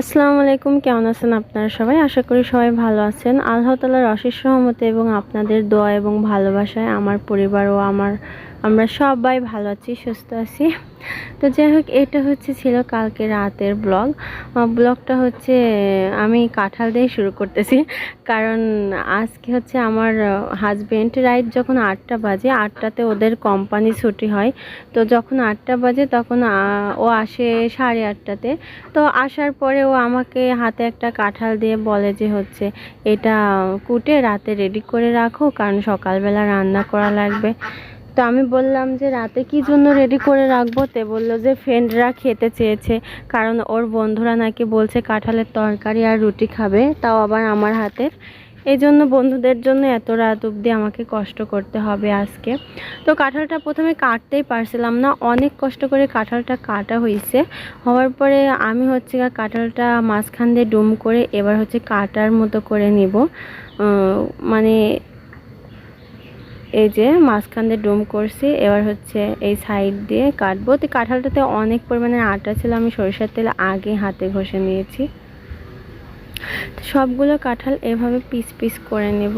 আসসালামু আলাইকুম, কেমন আছেন আপনারা সবাই? আশা করি সবাই ভালো আছেন। আল্লাহ তালার অশেষ সহমতে এবং আপনাদের দোয়া এবং ভালোবাসায় আমার পরিবার ও আমার আমরা সবাই ভালো আছি, সুস্থ আছি। তো যাই হোক, এটা হচ্ছে ছিল কালকে রাতের ব্লগ। ব্লগটা হচ্ছে, আমি কাঁঠাল দিয়ে শুরু করতেছি। কারণ আজকে হচ্ছে আমার হাজব্যান্ড রাইট যখন আটটা বাজে, আটটাতে ওদের কোম্পানি ছুটি হয়। তো যখন আটটা বাজে, তখন ও আসে সাড়ে আটটাতে। তো আসার পরে ও আমাকে হাতে একটা কাঁঠাল দিয়ে বলে যে হচ্ছে, এটা কুটে, রাতে রেডি করে রাখো, কারণ সকালবেলা রান্না করা লাগবে। তো আমি বললাম যে রাতে কি জন্য রেডি করে রাখব? তে বলল যে ফ্রেন্ডরা খেতে চেয়েছে, কারণ ওর বন্ধুরা নাকি বলছে কাঁঠালের তরকারি আর রুটি খাবে, তাও আবার আমার হাতের এই জন্য বন্ধুদের জন্য এত রাত অবধি আমাকে কষ্ট করতে হবে আজকে। তো কাঁঠালটা প্রথমে কাটতেই পারছিলাম না, অনেক কষ্ট করে কাঁঠালটা কাটা হয়েছে হওয়ার পরে আমি হচ্ছে কাঁঠালটা মাঝখান দিয়ে ডুম করে এবার হচ্ছে কাটার মতো করে নিব। মানে এই যে মাঝখান দিয়ে ডুম করছি, এবার হচ্ছে এই সাইড দিয়ে কাটবো। তো কাঁঠালটাতে অনেক পরিমাণে আটা ছিল, আমি সরিষার তেল আগে হাতে ঘষে নিয়েছি। সবগুলো কাঁঠাল এভাবে পিস পিস করে নেব।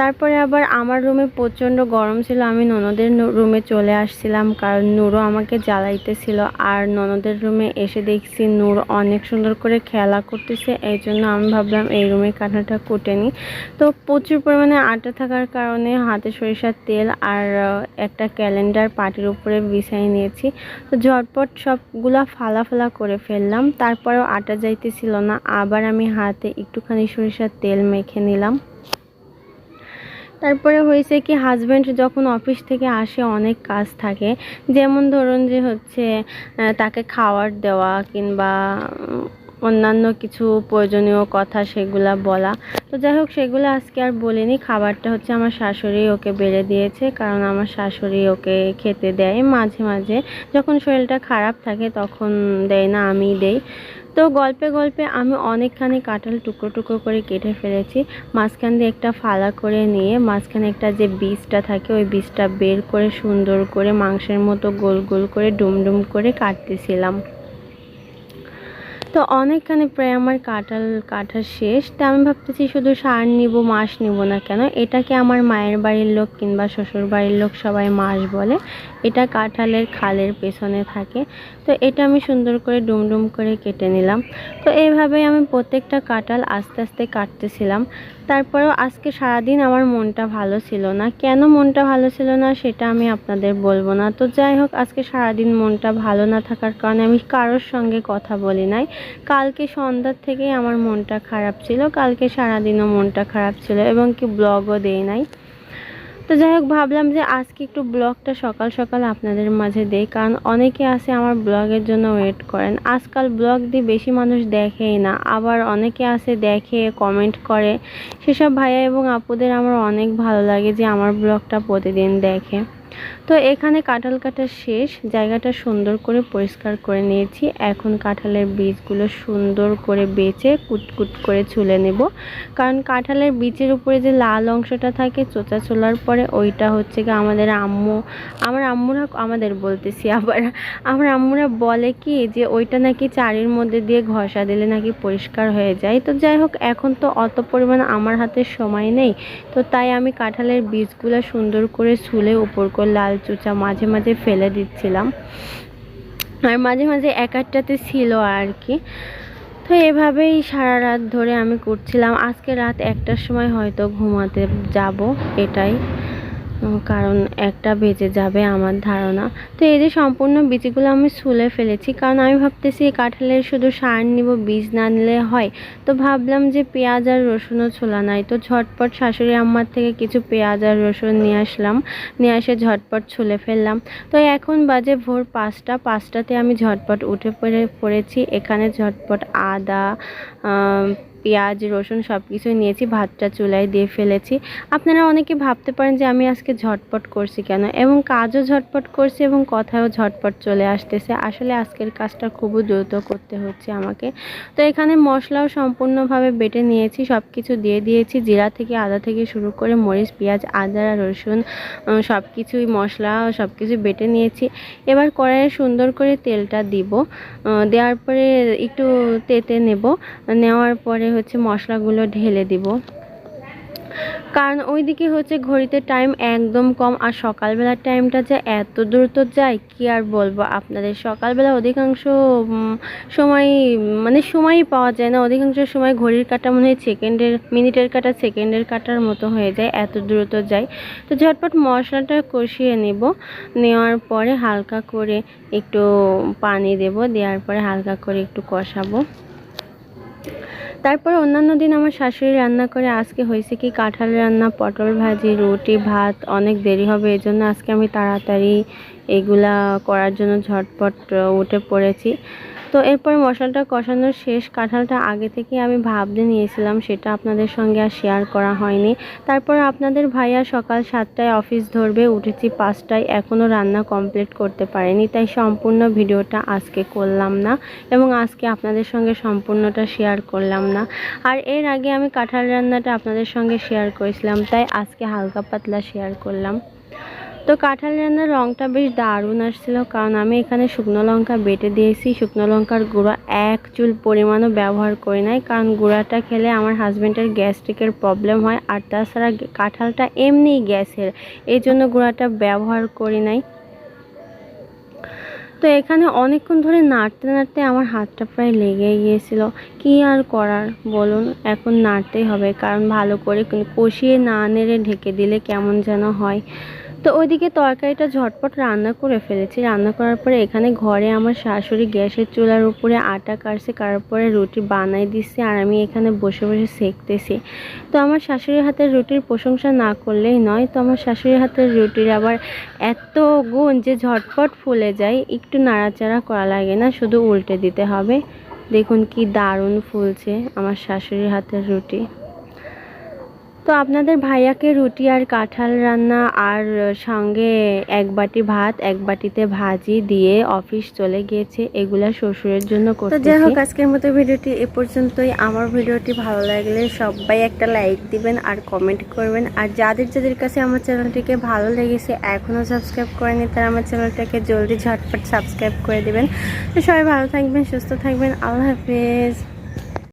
তারপরে আবার আমার রুমে প্রচণ্ড গরম ছিল। আমি ননদের রুমে চলে আসছিলাম কারণ নূরও আমাকে জ্বালাইতেছিল। আর ননদের রুমে এসে দেখছি নূর অনেক সুন্দর করে খেলা করতেছে। এই জন্য আমি ভাবলাম এই রুমে কাঁঠালটা কুটে নিই। তো প্রচুর পরিমাণে আটা থাকার কারণে হাতে সরিষার তেল আর একটা ক্যালেন্ডার পাটির উপরে বিছাই নিয়েছি। তো ঝটপট সবগুলা ফালা ফালা করে ফেললাম। তারপরেও আটা যাইতেছিল না। আবার আমি হাতে একটুখানি সরিষার তেল মেখে নিলাম। তারপরে হয়েছে কি হাজব্যান্ড যখন অফিস থেকে আসে অনেক কাজ থাকে। যেমন ধরুন যে হচ্ছে তাকে খাবার দেওয়া কিংবা অন্যান্য কিছু প্রয়োজনীয় কথা সেগুলা বলা। তো যাই হোক, সেগুলো আজকে আর বলিনি। খাবারটা হচ্ছে আমার শাশুড়ি ওকে বেড়ে দিয়েছে, কারণ আমার শাশুড়ি ওকে খেতে দেয় মাঝে মাঝে। যখন শরীরটা খারাপ থাকে তখন দেয় না, আমি দেই। তো গল্পে গল্পে আমি অনেকখানি কাঁঠাল টুকরো টুকরো করে কেটে ফেলেছি। মাঝখান দিয়ে একটা ফালা করে নিয়ে, মাঝখানে একটা যে বীজটা থাকে, ওই বীজটা বের করে সুন্দর করে মাংসের মতো গোল গোল করে ডুম ডুম করে কাটতেছিলাম। তো অনেকখানি প্রায় আমার কাঁঠাল কাটা শেষ। তা আমি ভাবতেছি শুধু সার নিব মাস নিব না কেন? এটাকে আমার মায়ের বাড়ির লোক কিংবা শ্বশুর বাড়ির লোক সবাই মাস বলে? এটা কাঁঠালের খালের পেছনে থাকে। তো এটা আমি সুন্দর করে ডুম ডুম করে কেটে নিলাম। তো এইভাবেই আমি প্রত্যেকটা কাঁঠাল আস্তে আস্তে কাটতেছিলাম। তারপরেও আজকে সারাদিন আমার মনটা ভালো ছিল না। কেন মনটা ভালো ছিল না সেটা আমি আপনাদের বলব না। তো যাই হোক, আজকে সারাদিন মনটা ভালো না থাকার কারণে আমি কারোর সঙ্গে কথা বলি নাই। কালকে সন্ধ্যার থেকেই আমার মনটা খারাপ ছিল, কালকে সারাদিনও মনটা খারাপ ছিল এবং কি ব্লগও দেই নাই। তো যাই হোক, ভাবলাম যে আজকে একটু ব্লগটা সকাল সকাল আপনাদের মাঝে দেই, কারণ অনেকে আছে আমার ব্লগের জন্য ওয়েট করেন। আজকাল ব্লগ দিয়ে বেশি মানুষ দেখেই না, আবার অনেকে আছে দেখে কমেন্ট করে। সেসব ভাইয়া এবং আপুদের আমার অনেক ভালো লাগে যে আমার ব্লগটা প্রতিদিন দেখে। তো এখানে কাঁঠাল কাটা শেষ, জায়গাটা সুন্দর করে পরিষ্কার করে নিয়েছি। এখন কাঁঠালের বীজগুলো সুন্দর করে বেছে কুটকুট করে ছুলে নেব। কারণ কাঁঠালের বীজের উপরে যে লাল অংশটা থাকে, চোচা ছোলার পরে ওইটা হচ্ছে কি আমাদের আম্মু, আমার আম্মুরা আমাদের বলতেছি, আবার আমার আম্মুরা বলে কি যে ওইটা নাকি চারির মধ্যে দিয়ে ঘষা দিলে নাকি পরিষ্কার হয়ে যায়। তো যাই হোক, এখন তো অত পরিমাণ আমার হাতে সময় নেই। তো তাই আমি কাঁঠালের বীজগুলো সুন্দর করে ছুলে উপর করে লাল চোচা মাঝে মাঝে ফেলে দিচ্ছিলাম। আর মাঝে মাঝে এক একটাতে ছিল আর কি। তো এভাবেই সারা রাত ধরে আমি করছিলাম। আজকে রাত একটার সময় হয়তো ঘুমাতে যাব, এটাই। কারণ একটা বেজে যাবে আমার ধারণা। তো এই যে সম্পূর্ণ বীজগুলো আমি ছুলে ফেলেছি, কারণ আমি ভাবতেছি এই কাঁঠালের শুধু সার নিব, বীজ না নিলে হয়। তো ভাবলাম যে পেঁয়াজ আর রসুনও ছোলা নাই। তো ঝটপট শাশুড়ি আম্মার থেকে কিছু পেঁয়াজ আর রসুন নিয়ে আসলাম। নিয়ে এসে ঝটপট ছুলে ফেললাম। তো এখন বাজে ভোর পাঁচটা। পাঁচটাতে আমি ঝটপট উঠে পড়ে, পড়েছি। এখানে ঝটপট আদা পেঁয়াজ, রসুন সব কিছুই নিয়েছি, ভাতটা চুলায় দিয়ে ফেলেছি। আপনারা অনেকে ভাবতে পারেন যে আমি আজকে ঝটপট করছি কেন? এবং কাজও ঝটপট করছি এবং কথাও ঝটপট চলে আসতেছে। আসলে আজকের কাজটা খুবই দ্রুত করতে হচ্ছে আমাকে। তো এখানে মশলাও সম্পূর্ণভাবে বেটে নিয়েছি সব কিছু দিয়ে দিয়েছি। জিরা থেকে আদা থেকে শুরু করে মরিচ, পেঁয়াজ, আদা, রসুন সব কিছুই মশলা সব কিছু বেটে নিয়েছি। এবার কড়াইয়ে সুন্দর করে তেলটা দিব। দেওয়ার পরে একটু তেতে নেব। নেওয়ার পরে হচ্ছে মশলাগুলো ঢেলে দিব। কারণ ওইদিকে হচ্ছে ঘড়িতে টাইম একদম কম আর সকালবেলার টাইমটা যে এত দ্রুত যায়, কি আর বলব? আপনাদের সকালবেলা অধিকাংশ সময় মানে সময়ই পাওয়া যায় না। অধিকাংশ সময় ঘড়ির কাটা মনে হয় সেকেন্ডের মিনিটের কাটা সেকেন্ডের কাটার মতো হয়ে যায়, এত দ্রুত যায়। তো ঝটপট মশলাটা কষিয়ে নেব। নেওয়ার পরে হালকা করে একটু পানি দেব। দেওয়ার পরে হালকা করে একটু কষাবো। তারপর অন্যান্য দিন আমার শাশুড়ি রান্না করে, আজকে হয়েছে কি কাঁঠাল রান্না, পটল ভাজি, রুটি, ভাত, অনেক দেরি হবে এই জন্য আজকে আমি তাড়াতাড়ি এগুলা করার জন্য ঝটপট উঠে পড়েছি। তো এরপর মশলাটা কষানোর শেষ কাঁঠালটা আগে থেকে আমি ভাবতে নিয়েছিলাম, সেটা আপনাদের সঙ্গে আর শেয়ার করা হয়নি। তারপর আপনাদের ভাইয়া সকাল সাতটায় অফিস ধরবে, উঠেছি পাঁচটায় এখনও রান্না কমপ্লিট করতে পারেনি, তাই সম্পূর্ণ ভিডিওটা আজকে করলাম না এবং আজকে আপনাদের সঙ্গে সম্পূর্ণটা শেয়ার করলাম না। আর এর আগে আমি কাঁঠাল রান্নাটা আপনাদের সঙ্গে শেয়ার করেছিলাম, তাই আজকে হালকা পাতলা শেয়ার করলাম। তো কাঁঠাল রান্নার রঙটা বেশ দারুণ আসছিল, কারণ আমি এখানে শুকনো লঙ্কা বেটে দিয়েছি। শুকনো লঙ্কার গুঁড়া এক চুল পরিমাণও ব্যবহার করি নাই, কারণ গুঁড়াটা খেলে আমার হাজব্যান্ডের গ্যাস্ট্রিকের প্রবলেম হয়, আর তাছাড়া কাঁঠালটা এমনিই গ্যাসের এই জন্য গুঁড়াটা ব্যবহার করি নাই। তো এখানে অনেকক্ষণ ধরে নাড়তে নাড়তে আমার হাতটা প্রায় লেগে গিয়েছিল। কি আর করার বলুন, এখন নাড়তেই হবে, কারণ ভালো করে কষিয়ে না নেড়ে ঢেকে দিলে কেমন যেন হয়। তো ওইদিকে তরকারিটা ঝটপট রান্না করে ফেলেছি। রান্না করার পরে এখানে ঘরে আমার শাশুড়ি গ্যাসের চুলার উপরে আটা কাটছে, কাটার পরে রুটি বানাই দিচ্ছে আর আমি এখানে বসে বসে সেঁকতেছি। তো আমার শাশুড়ির হাতের রুটির প্রশংসা না করলেই নয়, তো আমার শাশুড়ির হাতের রুটির আবার এত গুণ যে ঝটপট ফুলে যায়, একটু নাড়াচাড়া করা লাগে না, শুধু উল্টে দিতে হবে। দেখুন কি দারুণ ফুলছে আমার শাশুড়ির হাতের রুটি। তো আপনাদের ভাইয়াকে রুটি আর কাঁঠাল রান্না আর সঙ্গে এক বাটি ভাত এক বাটিতে ভাজি দিয়ে অফিস চলে গিয়েছে। এগুলা শ্বশুরের জন্য তো করতেছি। যাই হোক আজকের মতো ভিডিওটি এ পর্যন্তই। আমার ভিডিওটি ভালো লাগলে সবাই একটা লাইক দিবেন আর কমেন্ট করবেন। আর যাদের যাদের কাছে আমার চ্যানেলটিকে ভালো লেগেছে এখনও সাবস্ক্রাইব করেনি তারা আমার চ্যানেলটাকে জলদি ঝটপট সাবস্ক্রাইব করে দেবেন। তো সবাই ভালো থাকবেন সুস্থ থাকবেন। আল্লাহ হাফিজ।